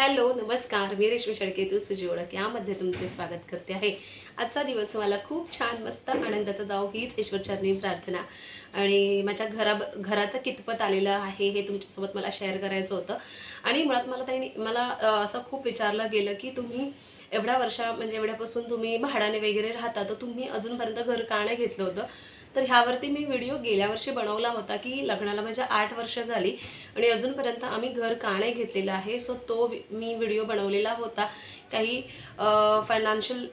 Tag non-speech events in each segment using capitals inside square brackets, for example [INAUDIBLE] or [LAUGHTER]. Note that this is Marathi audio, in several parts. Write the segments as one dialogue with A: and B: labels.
A: हॅलो नमस्कार. मी रेश्मी शेळके तू सुजी ओळख. यामध्ये तुमचे स्वागत करते आहे. आजचा दिवस मला खूप छान मस्त आनंदाचा जाऊ हीच ईश्वरचरणी प्रार्थना. आणि माझ्या घरा घराचं कितपत आलेलं आहे हे तुमच्यासोबत मला शेअर करायचं होतं. आणि मुळात मला त्यांनी मला असं खूप विचारलं गेलं की तुम्ही एवढ्या वर्षा म्हणजे एवढ्यापासून तुम्ही भाड्याने वगैरे राहता तर तुम्ही अजूनपर्यंत घर का नाही घेतलं होतं? तर ह्यावरती मी व्हिडिओ गेल्या वर्षी बनवला होता की लग्नाला माझ्या आठ वर्ष झाली आणि अजूनपर्यंत आम्ही घर का नाही घेतलेलं आहे. सो तो वि- मी व्हिडिओ बनवलेला होता. काही फायनान्शियल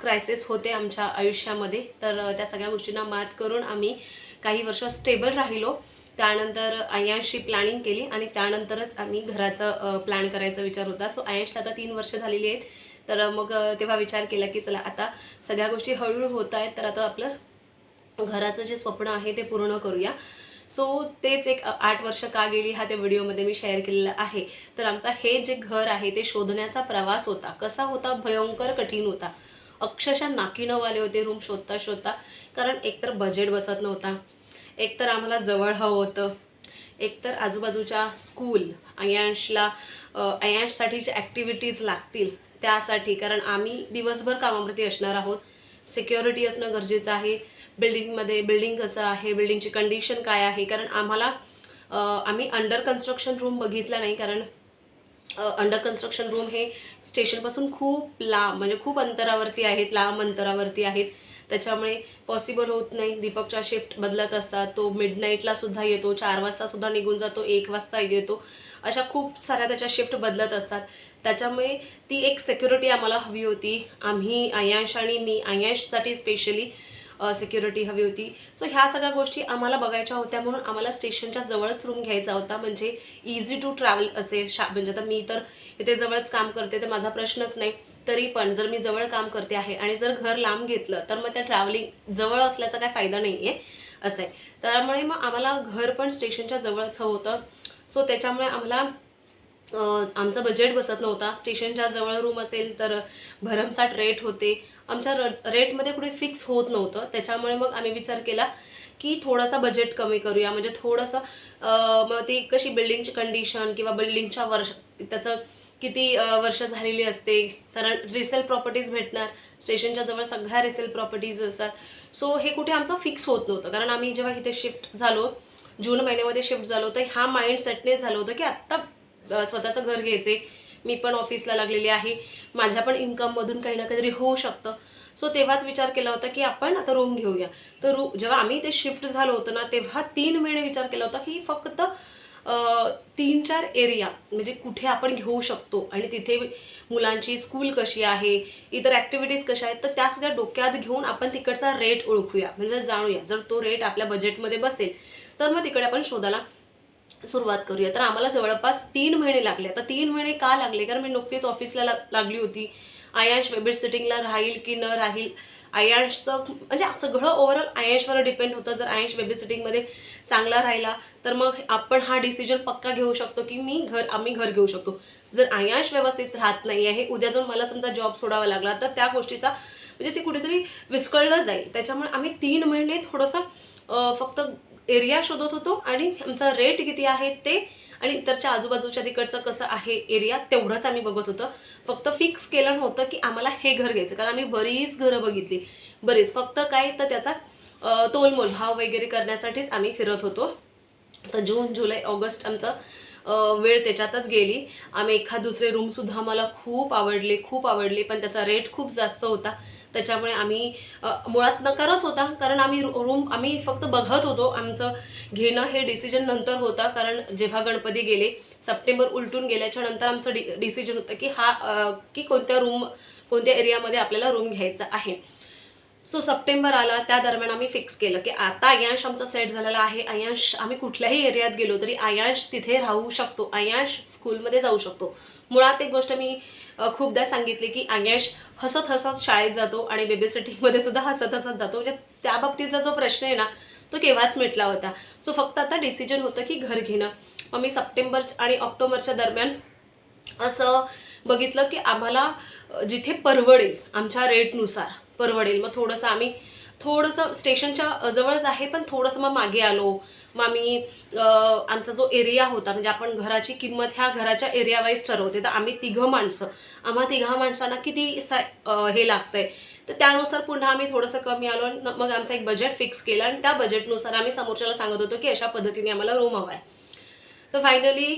A: क्रायसिस होते आमच्या आयुष्यामध्ये. तर त्या सगळ्या गोष्टींना मात करून आम्ही काही वर्ष स्टेबल राहिलो. त्यानंतर आयांशची प्लॅनिंग केली आणि त्यानंतरच आम्ही घराचं प्लॅन करायचा विचार होता. सो आयांशला आता तीन वर्ष झालेली आहेत. तर मग तेव्हा विचार केला की चला आता सगळ्या गोष्टी हळूहळू होत आहेत. तर आता आपलं घराचं जे स्वप्न आहे ते पूर्ण करूया. सो तेच एक आठ वर्ष का गेली हा त्या व्हिडिओमध्ये मी शेअर केलेला आहे. तर आमचा हे जे घर आहे ते शोधण्याचा प्रवास होता. कसा होता? भयंकर कठीण होता. अक्षरशः नाकीनं वाले होते रूम शोधता शोधता. कारण एकतर बजेट बसत नव्हता. एकतर आम्हाला जवळ हवं होतं. एकतर आजूबाजूच्या स्कूल अयांशला अयांशसाठी जे ॲक्टिव्हिटीज लागतील त्यासाठी. कारण आम्ही दिवसभर कामावरती असणार आहोत. सिक्युरिटी असणं गरजेचं आहे. बिल्डिंगमध्ये बिल्डिंग कसं आहे बिल्डिंगची कंडिशन काय आहे? कारण आम्हाला आम्ही अंडर कन्स्ट्रक्शन रूम बघितला नाही कारण अंडर कन्स्ट्रक्शन रूम हे स्टेशनपासून खूप लांब म्हणजे खूप अंतरावरती आहेत लांब अंतरावरती आहेत. त्याच्यामुळे पॉसिबल होत नाही. दीपकच्या शिफ्ट बदलत असतात तो मिडनाईटलासुद्धा सुद्धा येतो चार वाजता सुद्धा निघून जातो एक वाजता येतो. अशा खूप साऱ्या त्याच्या शिफ्ट बदलत असतात. त्याच्यामुळे ती एक सिक्युरिटी आम्हाला हवी होती. आम्ही आयांश आणि मी आयांशसाठी स्पेशली सिक्युरिटी हवी होती. सो ह्या सगळ्या गोष्टी आम्हाला बघायच्या होत्या म्हणून आम्हाला स्टेशनच्या जवळच रूम घ्यायचा होता. म्हणजे इझी टू ट्रॅव्हल असेल शा म्हणजे आता मी तर इथे जवळच काम करते तर माझा प्रश्नच नाही. तरी पण जर मी जवळ काम करते आहे आणि जर घर लांब घेतलं तर मग त्या ट्रॅव्हलिंग जवळ असल्याचा काय फायदा नाही आहे असं आहे. त्यामुळे मग आम्हाला घर पण स्टेशनच्या जवळच हवं होतं. सो त्याच्यामुळे आम्हाला आमचं बजेट बसत नव्हता. स्टेशनच्या जवळ रूम असेल तर भरमसाठ रेट होते. आमच्या र रेटमध्ये कुठे फिक्स होत नव्हतं. त्याच्यामुळे मग आम्ही विचार केला की थोडासा बजेट कमी करूया. म्हणजे थोडंसं मग ती कशी बिल्डिंगची कंडिशन किंवा बिल्डिंगच्या वर्ष त्याचं किती वर्ष झालेली असते. कारण रिसेल प्रॉपर्टीज भेटणार. स्टेशनच्या जवळ सगळ्या रिसेल प्रॉपर्टीज असतात. सो हे कुठे आमचं फिक्स होत नव्हतं. कारण आम्ही जेव्हा इथे शिफ्ट झालो जून महिन्यामध्ये शिफ्ट झालो तर ह्या माइंडसेटने झालं होतं की आत्ता स्वतःचं घर घ्यायचे मी पण ऑफिसला लागलेली आहे. माझ्या पण इन्कममधून काही ना काहीतरी होऊ शकतं. सो तेव्हाच विचार केला होता की आपण आता रूम घेऊया. तर रू जेव्हा आम्ही ते शिफ्ट झालो होतो ना तेव्हा तीन महिने विचार केला होता की फक्त तीन चार एरिया म्हणजे कुठे आपण घेऊ शकतो आणि तिथे मुलांची स्कूल कशी आहे इतर ॲक्टिव्हिटीज कशा आहेत तर त्या सगळ्या डोक्यात घेऊन आपण तिकडचा रेट ओळखूया. म्हणजे जाणूया. जर तो रेट आपल्या बजेटमध्ये बसेल तर मग तिकडे आपण शोधायला सुरुवात करूया. तर आम्हाला जवळपास तीन महिने लागले. आता तीन महिने का लागले? कारण मी नुकतीच ऑफिसला लागली होती. आयांश बेबी सिटिंगला राहील की न राहील? आयांशचं म्हणजे सगळं ओव्हरऑल आयांशवर डिपेंड होतं. जर आयांश बेबी सिटिंगमध्ये चांगला राहिला तर मग आपण हा डिसिजन पक्का घेऊ शकतो की मी घर आम्ही घर घेऊ शकतो. जर आयांश व्यवस्थित राहत नाही आहे उद्या जाऊन मला समजा जॉब सोडावा लागला तर त्या गोष्टीचा म्हणजे ते कुठेतरी विस्कळलं जाईल. त्याच्यामुळे आम्ही तीन महिने थोडंसं फक्त एरिया शोधत होतो आणि आमचा रेट किती आहे ते आणि इतरच्या आजूबाजूच्या तिकडचं कसं आहे एरिया तेवढंच आम्ही बघत होतं. फक्त फिक्स केलं नव्हतं की आम्हाला हे घर घ्यायचं कारण आम्ही बरीच घरं बघितली. बरीच. फक्त काय तर त्याचा तोलमोल भाव वगैरे करण्यासाठीच आम्ही फिरत होतो. तर जून जुलै ऑगस्ट आमचं वेळ त्याच्यातच गेली. आम्ही एखाद दुसरे रूमसुद्धा मला खूप आवडले खूप आवडले पण त्याचा रेट खूप जास्त होता. त्याच्यामुळे आम्ही मुळात नकारच होता कारण आम्ही रूम आम्ही फक्त बघत होतो आमचं घेणं हे डिसिजन नंतर होता कारण जेव्हा गणपती गेले सप्टेंबर उलटून गेल्याच्यानंतर आमचं डि डिसिजन होतं की हा की कोणत्या रूम कोणत्या एरियामध्ये आपल्याला रूम घ्यायचा आहे. सो सप्टेंबर आला त्या दरम्यान आम्ही फिक्स केलं की आता अयांश आमचा सेट झालेला आहे. अयांश आम्ही कुठल्याही एरियात गेलो तरी अयांश तिथे राहू शकतो. अयांश स्कूलमध्ये जाऊ शकतो. मुळात एक गोष्ट मी खूपदा सांगितली की अयांश हसत हसत शाळेत जातो आणि बेबी सिटिंगमध्ये सुद्धा हसत हसत जातो. म्हणजे त्या बाबतीचा जो प्रश्न आहे ना तो केव्हाच मिटला होता. सो फक्त आता डिसिजन होतं की घर घेणं. मग मी सप्टेंबर आणि ऑक्टोबरच्या दरम्यान असं बघितलं की आम्हाला जिथे परवडेल आमच्या रेटनुसार परवडेल. मग थोडंसं आम्ही थोडंसं स्टेशनच्या जवळच आहे पण थोडंसं मग मागे आलो. मग आम्ही आमचा जो एरिया होता म्हणजे आपण घराची किंमत ह्या घराच्या एरियावाईज ठरवते. तर आम्ही तिघं माणसं आम्हा तिघा माणसांना किती सा हे हे लागतंय. तर त्यानुसार पुन्हा आम्ही थोडंसं कमी आलो आणि मग आमचं एक बजेट फिक्स केलं आणि त्या बजेटनुसार आम्ही समोरच्याला सांगत होतो की अशा पद्धतीने आम्हाला रूम हवा आहे तर फायनली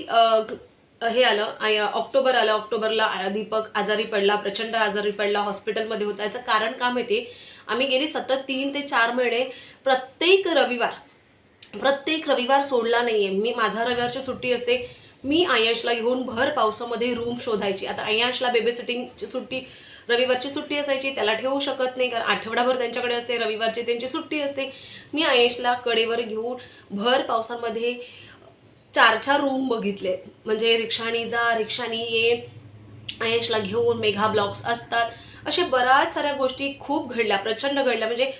A: हे आलं आय- ऑक्टोबर आलं ऑक्टोबरला दीपक आजारी पडला प्रचंड आजारी पडला हॉस्पिटलमध्ये होता. याचं कारण का माहिती आम्ही गेली सतत तीन ते चार महिने प्रत्येक रविवार प्रत्येक रविवार सोडला नाही आहे मी माझा रविवारची सुट्टी असते. मी आयशला घेऊन भर पावसामध्ये रूम शोधायची. आता आयशला बेबी सिटिंगची सुट्टी रविवारची सुट्टी असायची त्याला ठेवू शकत नाही कारण आठवडाभर त्यांच्याकडे असते रविवारची त्यांची सुट्टी असते. मी आयशला कडेवर घेऊन भर पावसामध्ये चार चार रूम बघितले. म्हणजे रिक्षानी जा रिक्षानी ये. आयशला घेऊन मेघा ब्लॉक्स असतात. असे बऱ्याच साऱ्या गोष्टी खूप घडल्या प्रचंड घडल्या. म्हणजे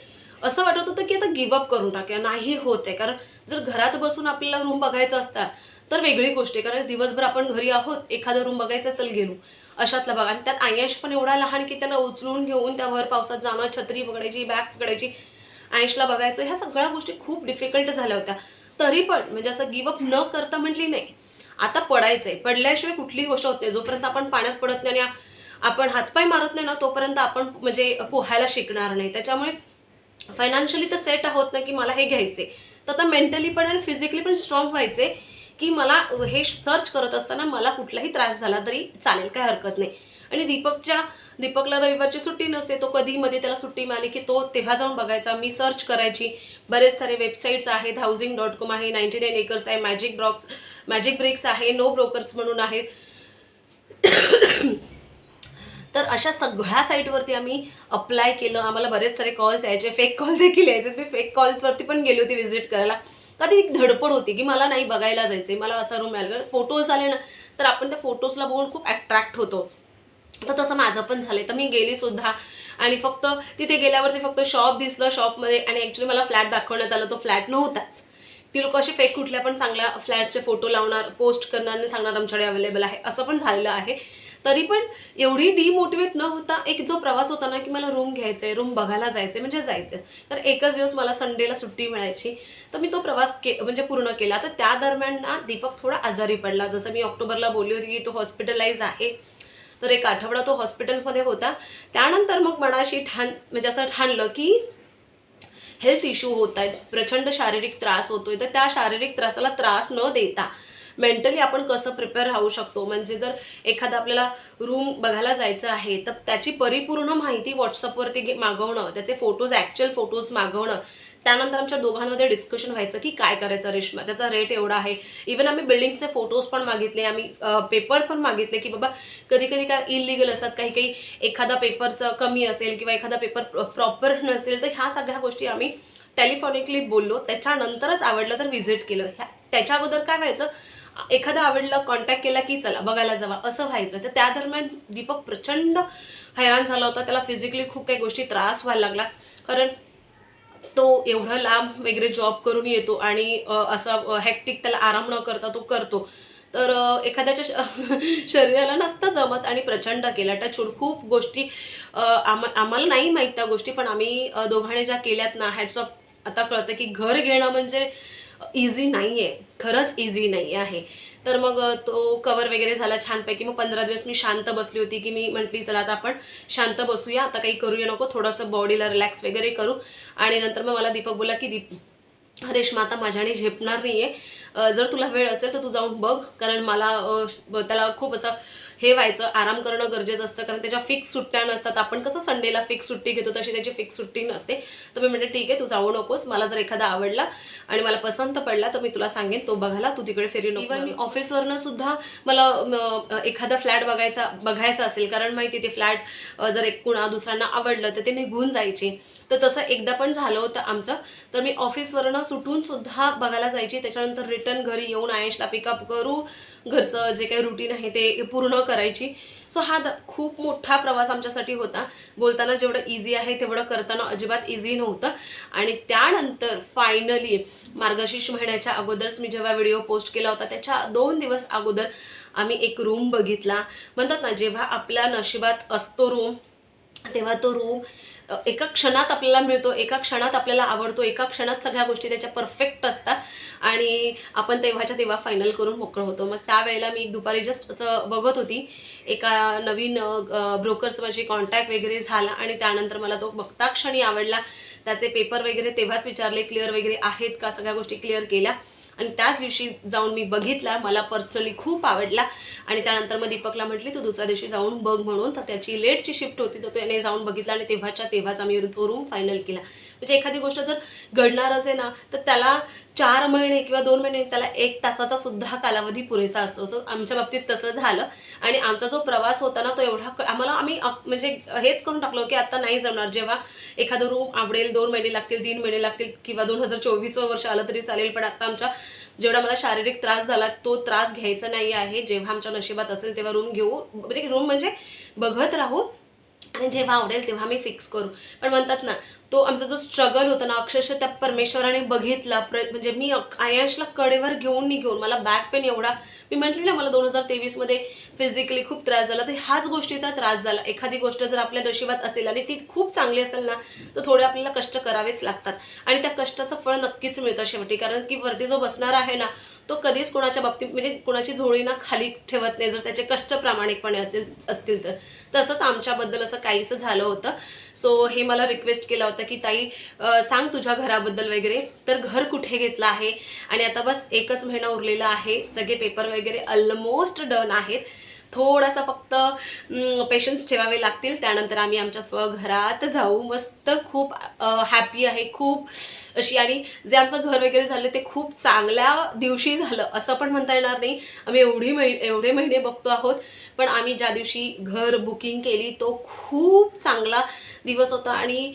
A: असं वाटत होतं की आता गिवअप करून टाकूया. नाही होत आहे. कारण जर घरात बसून आपल्याला रूम बघायचा असता तर वेगळी गोष्ट आहे. कारण दिवसभर आपण घरी आहोत एखादा रूम बघायचा चल गेलो अशातला बघा आणि त्यात आयश पण एवढा लहान की त्याला उचलून घेऊन त्या भर पावसात जाणं छत्री पकडायची बॅग पकडायची आयशला बघायचं ह्या सगळ्या गोष्टी खूप डिफिकल्ट झाल्या होत्या. तरी पण म्हणजे असं गिवअप न करता म्हटली नाही. आता पडायचंय. पडल्याशिवाय कुठलीही गोष्ट होते जोपर्यंत आपण पाण्यात पडत नाही आणि आपण हातपाय मारत नाही ना तोपर्यंत आपण म्हणजे पोहायला शिकणार नाही. त्याच्यामुळे फायनान्शियली तर सेट आहोत ना की मला हे घ्यायचे तर आता मेंटली पण आणि फिजिकली पण स्ट्रॉंग व्हायचे की मला हे सर्च करत असताना मला कुठलाही त्रास झाला तरी चालेल काय हरकत नाही. आणि दीपकच्या दीपकला रविवारची सुट्टी नसते तो कधी मध्ये त्याला सुट्टी मिळाली की तो तेव्हा जाऊन बघायचा. मी सर्च करायची. बरेच सारे वेबसाईट्स आहेत. हाऊसिंग डॉट कॉम आहे नाईन्टी नाईन एकर्स आहे मॅजिक ब्रॉक्स मॅजिक ब्रेक्स आहे नो ब्रोकर्स म्हणून आहेत. [COUGHS] तर अशा सगळ्या साईटवरती आम्ही अप्लाय केलं. आम्हाला बरेच सारे कॉल्स यायचे. फेक कॉल देखील यायचे. मी फेक कॉल्सवरती पण गेली होती व्हिजिट करायला. का ती एक धडपड होती की मला नाही बघायला जायचं मला असा रूम मिळाला. फोटोज आले ना तर आपण त्या फोटोजला बघून खूप अट्रॅक्ट होतो. तर तसं माझं पण झालं तर मी गेली सुद्धा आणि फक्त तिथे गेल्यावरती फक्त शॉप दिसलं शॉपमध्ये आणि ॲक्च्युली मला फ्लॅट दाखवण्यात आलं. तो फ्लॅट नव्हताच. ती लोक असे फेक कुठल्या पण चांगल्या फ्लॅटचे फोटो लावणार पोस्ट करणार आणि सांगणार आमच्याकडे अवेलेबल आहे. असं पण झालेलं आहे. तरी पण एवढी डिमोटिवेट न होता एक जो प्रवास होता ना की मला रूम घ्यायचा आहे रूम बघायला जायचं आहे म्हणजे जायचं तर एकच दिवस मला संडेला सुट्टी मिळायची. तर मी तो प्रवास के म्हणजे पूर्ण केला. तर त्या दरम्यान ना दीपक थोडा आजारी पडला. जसं मी ऑक्टोबरला बोलली होती की तो हॉस्पिटलाइज आहे. तर एक आठवडा तो हॉस्पिटलमध्ये होता. त्यानंतर मग मनाशी ठाण म्हणजे असं ठाणलं की हेल्थ इश्यू होत आहेत. प्रचंड शारीरिक त्रास होतोय. तर त्या शारीरिक त्रासाला त्रास न देता मेंटली आपण कसं प्रिपेअर राहू शकतो? म्हणजे जर एखादा आपल्याला रूम बघायला जायचं आहे तर त्याची परिपूर्ण माहिती व्हॉट्सअपवरती मागवणं त्याचे फोटोज ॲक्च्युअल फोटोज मागवणं त्यानंतर आमच्या दोघांमध्ये डिस्कशन व्हायचं की काय करायचं रेशमा. त्याचा रेट एवढा आहे. इवन आम्ही बिल्डिंगचे फोटोज पण मागितले आम्ही पेपर पण मागितले की बाबा कधी कधी काय इलिगल असतात काही काही एखादा पेपरचं कमी असेल किंवा एखादा पेपर प्रॉपर नसेल तर ह्या सगळ्या गोष्टी आम्ही टेलिफोनिकली बोललो. त्याच्यानंतरच आवडलं तर व्हिजिट केलं. ह्या त्याच्या अगोदर काय व्हायचं एखादा आवडला कॉन्टॅक्ट केला की चला बघायला जावा असं व्हायचं. तर त्या दरम्यान दीपक प्रचंड हैराण झाला होता. त्याला फिजिकली खूप काही गोष्टी त्रास व्हायला लागला. कारण एवढं लांब वगैरे जॉब करून येतो आणि असा हॅक्टिक त्याला आराम न करता तो करतो. तर एखाद्याच्या श- [LAUGHS] शरीराला नसता जमत आणि प्रचंड केला टचूड खूप गोष्टी आम आम्हाला नाही माहीत त्या गोष्टी पण आम्ही दोघांनी ज्या केल्यात ना हॅट्स ऑफ आता कळतं की घर घेणं म्हणजे इझी नाही आहे खरंच इझी नाही आहे. तर मग तो कवर वगैरे झाला छानपैकी. मग पंधरा दिवस मी शांत बसली होती की मी म्हटली चला आता आपण शांत बसूया. आता काही करूया नको. थोडंसं बॉडीला रिलॅक्स वगैरे करू. आणि नंतर मग मला दीपक बोला की दीप रेश्मा आता माझ्याने झेपणार नाही आहे जर तुला वेळ असेल तर तू जाऊन बघ. कारण मला त्याला खूप असं हे व्हायचं आराम करणं गरजेचं असतं. कारण त्याच्या फिक्स सुट्ट्या नसतात. आपण कसं संडेला फिक्स सुट्टी घेतो तशी त्याची फिक्स सुट्टी नसते. तर मी म्हणते ठीक आहे तू जाऊ नकोस. मला जर एखादा आवडला आणि मला पसंत पडला तर मी तुला सांगेन तो बघायला. तू तिकडे फेरी नको मी ऑफिसवरनं सुद्धा मला एखादा फ्लॅट बघायचा बघायचा असेल. कारण माहिती ते फ्लॅट जर एक कुणा दुसऱ्यांना आवडलं तर ते निघून जायचे. तर तसं एकदा पण झालं होतं आमचं. तर मी ऑफिसवरनं सुटून सुद्धा बघायला जायची. त्याच्यानंतर रिटर्न घरी येऊन आयशला पिकअप करू. घरचं जे काही रुटीन आहे ते पूर्ण करायची. सो हा द खूप मोठा प्रवास आमच्यासाठी होता. बोलताना जेवढं इझी आहे तेवढं करताना अजिबात इझी नव्हतं. आणि त्यानंतर फायनली मार्गशीर्ष महिन्याच्या अगोदरच मी जेव्हा व्हिडिओ पोस्ट केला होता त्याच्या दोन दिवस अगोदर आम्ही एक रूम बघितला. म्हणतात ना जेव्हा आपल्या नशिबात असतो रूम तेव्हा तो रूम एका क्षणात आपल्याला मिळतो एका क्षणात आपल्याला आवडतो एका क्षणात सगळ्या गोष्टी त्याच्या परफेक्ट असतात. आणि आपण तेव्हाच्या तेव्हा फायनल करून मोकळं होतो. मग त्यावेळेला मी दुपारी जस्ट असं बघत होती. एका नवीन ब्रोकर्स माझी कॉन्टॅक्ट वगैरे झाला आणि त्यानंतर मला तो बघता क्षणी आवडला. त्याचे पेपर वगैरे तेव्हाच विचारले क्लिअर वगैरे आहेत का? सगळ्या गोष्टी क्लिअर केल्या. आणि त्याच दिवशी जाऊन मी बघितला. मला पर्सनली खूप आवडला. आणि त्यानंतर मग दीपकला म्हटली तू दुसऱ्या दिवशी जाऊन बघ म्हणून. तर त्याची लेटची शिफ्ट होती तर त्याने जाऊन बघितला आणि तेव्हाच्या तेव्हाच आम्ही तो रूम फायनल केला. म्हणजे एखादी गोष्ट जर घडणार असेल ना तर त्याला चार महिने किंवा दोन महिने त्याला एक तासाचा सुद्धा कालावधी पुरेसा असतो. सो आमच्या बाबतीत तसं झालं. आणि आमचा जो प्रवास होता ना तो एवढा आम्हाला आम्ही म्हणजे हेच करून टाकलो की आता नाही जमणार. जेव्हा एखादं रूम आवडेल दोन महिने लागतील तीन महिने लागतील किंवा दोन हजार चोवीस वर्ष आलं तरी चालेल. पण आता आमच्या जेवढा मला शारीरिक त्रास झाला तो त्रास घ्यायचा नाही आहे. जेव्हा आमच्या नशिबात असेल तेव्हा रूम घेऊ म्हणजे रूम म्हणजे बघत राहू. आणि जेव्हा आवडेल तेव्हा मी फिक्स करू. पण म्हणतात ना तो आमचा जो स्ट्रगल होता ना अक्षरशः त्या परमेश्वराने बघितला. प्र म्हणजे मी आयशला कडेवर घेऊन नाही घेऊन मला बॅक पेन एवढा. मी म्हटली ना मला दोन हजार तेवीसमध्ये फिजिकली खूप त्रास झाला. तर ह्याच गोष्टीचा त्रास झाला. एखादी गोष्ट जर आपल्या नशिबात असेल आणि ती खूप चांगली असेल ना तर थोडे आपल्याला कष्ट करावेच लागतात. आणि त्या कष्टाचं फळ नक्कीच मिळतं शेवटी. कारण की वरती जो बसणार आहे ना तो कधीच कोणाच्या बाबतीत म्हणजे कोणाची झोळी ना खाली ठेवत नाही. जर त्याचे कष्ट प्रामाणिकपणे असेल असतील तर. तसंच आमच्याबद्दल असं काहीसं झालं होतं. सो हे मला रिक्वेस्ट केला होता की ताई सांग तुझ्या घराबद्दल वगैरे. तर घर कुठे घेतलं आहे? आणि आता बस एकच महिना उरलेला आहे. सगळे पेपर वगैरे ऑलमोस्ट डन आहेत. थोडासा फक्त पेशन्स ठेवावे लागतील. त्यानंतर आम्ही आमच्या स्वघरात जाऊ. मस्त खूप हॅपी आहे. खूप अशी आणि जे आमचं घर वगैरे झालं ते खूप चांगल्या दिवशी झालं. असं पण म्हणता येणार नाही. आम्ही एवढी महि एवढे महिने बघतो आहोत. पण आम्ही ज्या दिवशी घर बुकिंग केली तो खूप चांगला दिवस होता. आणि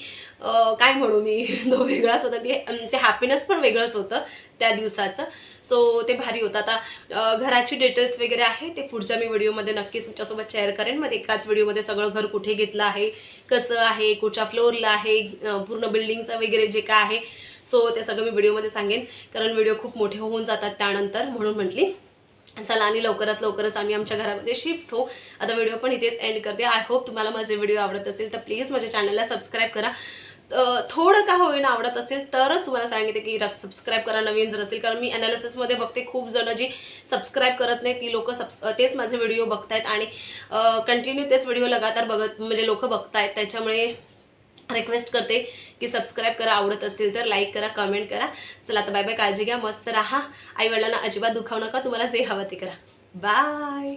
A: काय म्हणू मी? [LAUGHS] तो वेगळाच होता. ते ते हॅपीनेस पण वेगळंच होतं त्या दिवसाचं. सो ते भारी होतं. आता घराची डिटेल्स वगैरे आहे ते पुढच्या मी व्हिडिओमध्ये नक्कीच तुमच्यासोबत शेअर करेन. मग एकाच व्हिडिओमध्ये सगळं घर कुठे घेतलं आहे कसं आहे कुठच्या फ्लोअरला आहे पूर्ण बिल्डिंगचं वगैरे जे काय आहे सो ते सगळं मी व्हिडिओमध्ये सांगेन. कारण व्हिडिओ खूप मोठे होऊन जातात त्यानंतर म्हणून म्हटली. चला आणि लवकरात लवकरच आम्ही आमच्या घरामध्ये शिफ्ट हो आता व्हिडिओ पण इथेच एंड करते. आय होप तुम्हाला माझे व्हिडिओ आवडत असेल तर प्लीज माझ्या चॅनलला सबस्क्राईब करा. थोडं का होईना आवडत असेल तरच तुम्हाला सांगितले की सबस्क्राईब करा नवीन जर असेल. कारण मी अनालिसिसमध्ये बघते खूप जण जी सबस्क्राईब करत नाही ती लोक सब तेच माझे व्हिडिओ बघतायत. आणि कंटिन्यू तेच व्हिडिओ लगातार बघत म्हणजे लोक बघतायत. त्याच्यामुळे रिक्वेस्ट करते की सबस्क्राईब करा आवडत असेल तर लाईक करा कमेंट करा. चला आता बाय बाय काळजी घ्या मस्त राहा. आई वडिलांना अजिबात दुखावू नका. तुम्हाला जे हवं ते करा. बाय